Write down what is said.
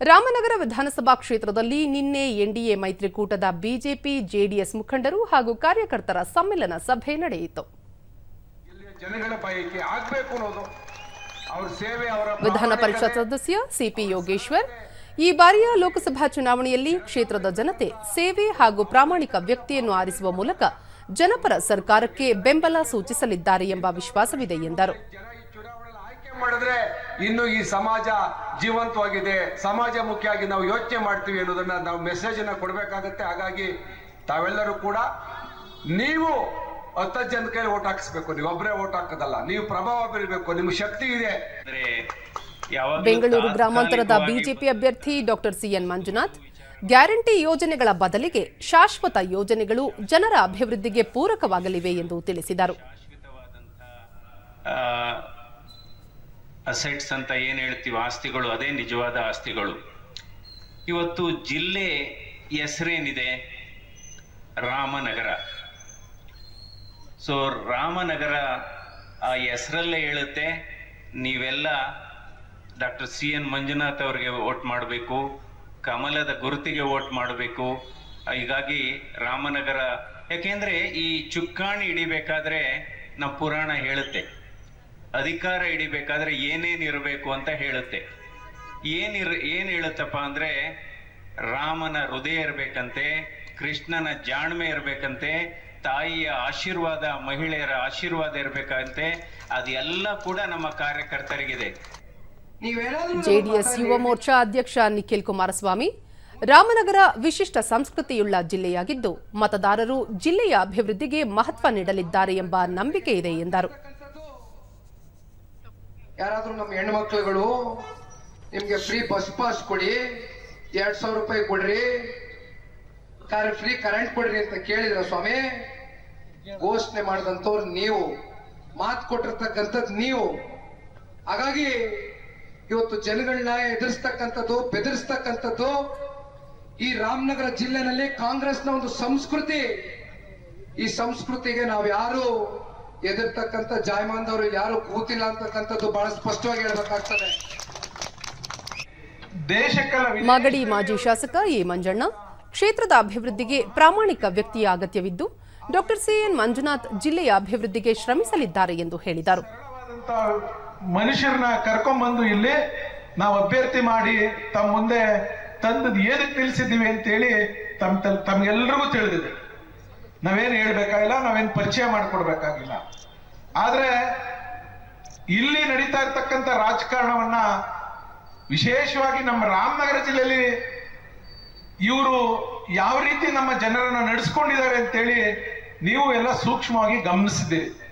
ರಾಮನಗರ ವಿಧಾನಸಭಾ ಕ್ಷೇತ್ರದಲ್ಲಿ ನಿನ್ನೆ ಎನ್ಡಿಎ ಮೈತ್ರಿಕೂಟದ ಬಿಜೆಪಿ ಜೆಡಿಎಸ್ ಮುಖಂಡರು ಹಾಗೂ ಕಾರ್ಯಕರ್ತರ ಸಮ್ಮೇಳನ ಸಭೆ ನಡೆಯಿತು. ವಿಧಾನ ಪರಿಷತ್ ಸದಸ್ಯ ಸಿಪಿ ಯೋಗೇಶ್ವರ್ ಈ ಬಾರಿಯ ಲೋಕಸಭಾ ಚುನಾವಣೆಯಲ್ಲಿ ಕ್ಷೇತ್ರದ ಜನತೆ ಸೇವೆ ಹಾಗೂ ಪ್ರಾಮಾಣಿಕ ವ್ಯಕ್ತಿಯನ್ನು ಆರಿಸುವ ಮೂಲಕ ಜನಪರ ಸರ್ಕಾರಕ್ಕೆ ಬೆಂಬಲ ಸೂಚಿಸಲಿದ್ದಾರೆ ಎಂಬ ವಿಶ್ವಾಸವಿದೆ ಎಂದರು. ಇನ್ನು ಈ ಸಮಾಜ ಜೀವಂತವಾಗಿದೆ ಸಮಾಜ ಮುಖ್ಯವಾಗಿ ನಾವು ಯೋಚನೆ ಮಾಡ್ತೀವಿ ಅನ್ನೋದನ್ನ ನಾವು ಮೆಸೇಜ್ ಅನ್ನ ಕೊಡ್ಬೇಕಾಗತ್ತೆ. ಹಾಗಾಗಿ ತಾವೆಲ್ಲರೂ ಕೂಡ ನೀವು ಹತ್ತ ಜನ ಕೈಲಿ ಓಟ್ ಹಾಕಿಸ್ಬೇಕು. ನೀವು ಒಬ್ಬರೇ ಓಟ್ ಹಾಕೋದಲ್ಲ ನೀವು ಪ್ರಭಾವ ಬೀರಬೇಕು ನಿಮ್ಗೆ ಶಕ್ತಿ ಇದೆ. ಬೆಂಗಳೂರು ಗ್ರಾಮಾಂತರದ ಬಿಜೆಪಿ ಅಭ್ಯರ್ಥಿ ಡಾಕ್ಟರ್ ಸಿಎನ್ ಮಂಜುನಾಥ್ ಗ್ಯಾರಂಟಿ ಯೋಜನೆಗಳ ಬದಲಿಗೆ ಶಾಶ್ವತ ಯೋಜನೆಗಳು ಜನರ ಅಭಿವೃದ್ಧಿಗೆ ಪೂರಕವಾಗಲಿವೆ ಎಂದು ತಿಳಿಸಿದರು. ಅಸೆಟ್ಸ್ ಅಂತ ಏನು ಹೇಳ್ತೀವಿ ಆಸ್ತಿಗಳು, ಅದೇ ನಿಜವಾದ ಆಸ್ತಿಗಳು. ಇವತ್ತು ಜಿಲ್ಲೆ ಹೆಸರೇನಿದೆ? ರಾಮನಗರ. ಸೊ, ರಾಮನಗರ ಆ ಹೆಸರಲ್ಲೇ ಹೇಳುತ್ತೆ, ನೀವೆಲ್ಲ ಡಾಕ್ಟರ್ ಸಿ ಎನ್ ಮಂಜುನಾಥ್ ಅವರಿಗೆ ವೋಟ್ ಮಾಡಬೇಕು, ಕಮಲದ ಗುರುತಿಗೆ ವೋಟ್ ಮಾಡಬೇಕು, ಹೀಗಾಗಿ ರಾಮನಗರ. ಯಾಕೆಂದ್ರೆ ಈ ಚುಕ್ಕಾಣಿ ಹಿಡಿಬೇಕಾದ್ರೆ ನಮ್ಮ ಪುರಾಣ ಹೇಳುತ್ತೆ. ಅಧಿಕಾರ ಹಿಡಿಬೇಕಾದ್ರೆ ಏನೇನ್ ಇರಬೇಕು ಅಂತ ಹೇಳುತ್ತೆ. ಏನಿರ್ ಏನ್ ಹೇಳುತ್ತಪ್ಪ ಅಂದ್ರೆ ರಾಮನ ಹೃದಯ ಇರ್ಬೇಕಂತೆ ಕೃಷ್ಣನ ಜಾಣ್ಮೆ ಇರಬೇಕಂತೆ ತಾಯಿಯ ಆಶೀರ್ವಾದ ಮಹಿಳೆಯರ ಆಶೀರ್ವಾದ ಇರ್ಬೇಕಂತೆ ಅದೆಲ್ಲ ಕೂಡ ನಮ್ಮ ಕಾರ್ಯಕರ್ತರಿಗಿದೆ. ಜೆಡಿಎಸ್ ಯುವ ಮೋರ್ಚಾ ಅಧ್ಯಕ್ಷ ನಿಖಿಲ್ ಕುಮಾರಸ್ವಾಮಿ ರಾಮನಗರ ವಿಶಿಷ್ಟ ಸಂಸ್ಕೃತಿಯುಳ್ಳ ಜಿಲ್ಲೆಯಾಗಿದ್ದು ಮತದಾರರು ಜಿಲ್ಲೆಯ ಅಭಿವೃದ್ಧಿಗೆ ಮಹತ್ವ ನೀಡಲಿದ್ದಾರೆ ಎಂಬ ನಂಬಿಕೆ ಇದೆ ಎಂದರು. ಯಾರಾದ್ರೂ ನಮ್ಮ ಹೆಣ್ಮಕ್ಳುಗಳು ನಿಮ್ಗೆ ಫ್ರೀ ಬಸ್ ಪಾಸ್ ಕೊಡಿ, ಎರಡ್ ಸಾವಿರ ರೂಪಾಯಿ ಕೊಡ್ರಿ. ಕಾರ್ ಫ್ರೀ ಕರೆಂಟ್ ಕೊಡ್ರಿ ಅಂತ ಕೇಳಿದ್ರ ಸ್ವಾಮಿ. ಘೋಷಣೆ ಮಾಡಿದಂಥವ್ರು ನೀವು. ಮಾತು ಕೊಟ್ಟಿರ್ತಕ್ಕಂಥದ್ದು ನೀವು. ಹಾಗಾಗಿ ಇವತ್ತು ಜನಗಳನ್ನ ಎದುರಿಸ್ತಕ್ಕಂಥದ್ದು, ಬೆದರಿಸ್ತಕ್ಕಂಥದ್ದು ಈ ರಾಮನಗರ ಜಿಲ್ಲೆನಲ್ಲಿ ಕಾಂಗ್ರೆಸ್ನ ಒಂದು ಸಂಸ್ಕೃತಿ. ಈ ಸಂಸ್ಕೃತಿಗೆ ನಾವು ಯಾರು ಎದುರ್ತಕ್ಕಂಥ ಜಾಯಮಾನ್ದವರು ಯಾರು ಕೂತಿಲ್ಲ ಅಂತಕ್ಕಂಥದ್ದು ಬಹಳ ಸ್ಪಷ್ಟವಾಗಿ ಹೇಳ್ಬೇಕಾಗ್ತದೆ. ಮಾಗಡಿ ಮಾಜಿ ಶಾಸಕ ಎ ಮಂಜಣ್ಣ ಕ್ಷೇತ್ರದ ಅಭಿವೃದ್ಧಿಗೆ ಪ್ರಾಮಾಣಿಕ ವ್ಯಕ್ತಿಯ ಅಗತ್ಯವಿದ್ದು ಡಾಕ್ಟರ್ ಸಿಎನ್ ಮಂಜುನಾಥ್ ಜಿಲ್ಲೆಯ ಅಭಿವೃದ್ಧಿಗೆ ಶ್ರಮಿಸಲಿದ್ದಾರೆ ಎಂದು ಹೇಳಿದರು. ಮನುಷ್ಯರನ್ನ ಕರ್ಕೊಂಡ್ಬಂದು ಇಲ್ಲಿ ನಾವು ಅಭ್ಯರ್ಥಿ ಮಾಡಿ ತಮ್ಮ ಮುಂದೆ ತಂದು ಏನಕ್ಕೆ ನಿಲ್ಲಿಸಿದ್ದೀವಿ ಅಂತೇಳಿ ತಮ್ಮ ತಮ್ಮ ತಮ್ಗೆಲ್ರಿಗೂ ತಿಳಿದಿದೆ. ನಾವೇನು ಹೇಳ್ಬೇಕಾಗಿಲ್ಲ, ನಾವೇನು ಪರಿಚಯ ಮಾಡಿಕೊಡ್ಬೇಕಾಗಿಲ್ಲ. ಆದ್ರೆ, ಇಲ್ಲಿ ನಡೀತಾ ಇರ್ತಕ್ಕಂಥ ರಾಜಕಾರಣವನ್ನ ವಿಶೇಷವಾಗಿ ನಮ್ಮ ರಾಮನಗರ ಜಿಲ್ಲೆಯಲ್ಲಿ ಇವರು ಯಾವ ರೀತಿ ನಮ್ಮ ಜನರನ್ನ ನಡೆಸ್ಕೊಂಡಿದ್ದಾರೆ ಅಂತೇಳಿ ನೀವು ಎಲ್ಲ ಸೂಕ್ಷ್ಮವಾಗಿ ಗಮನಿಸಿದ್ದೀರಿ.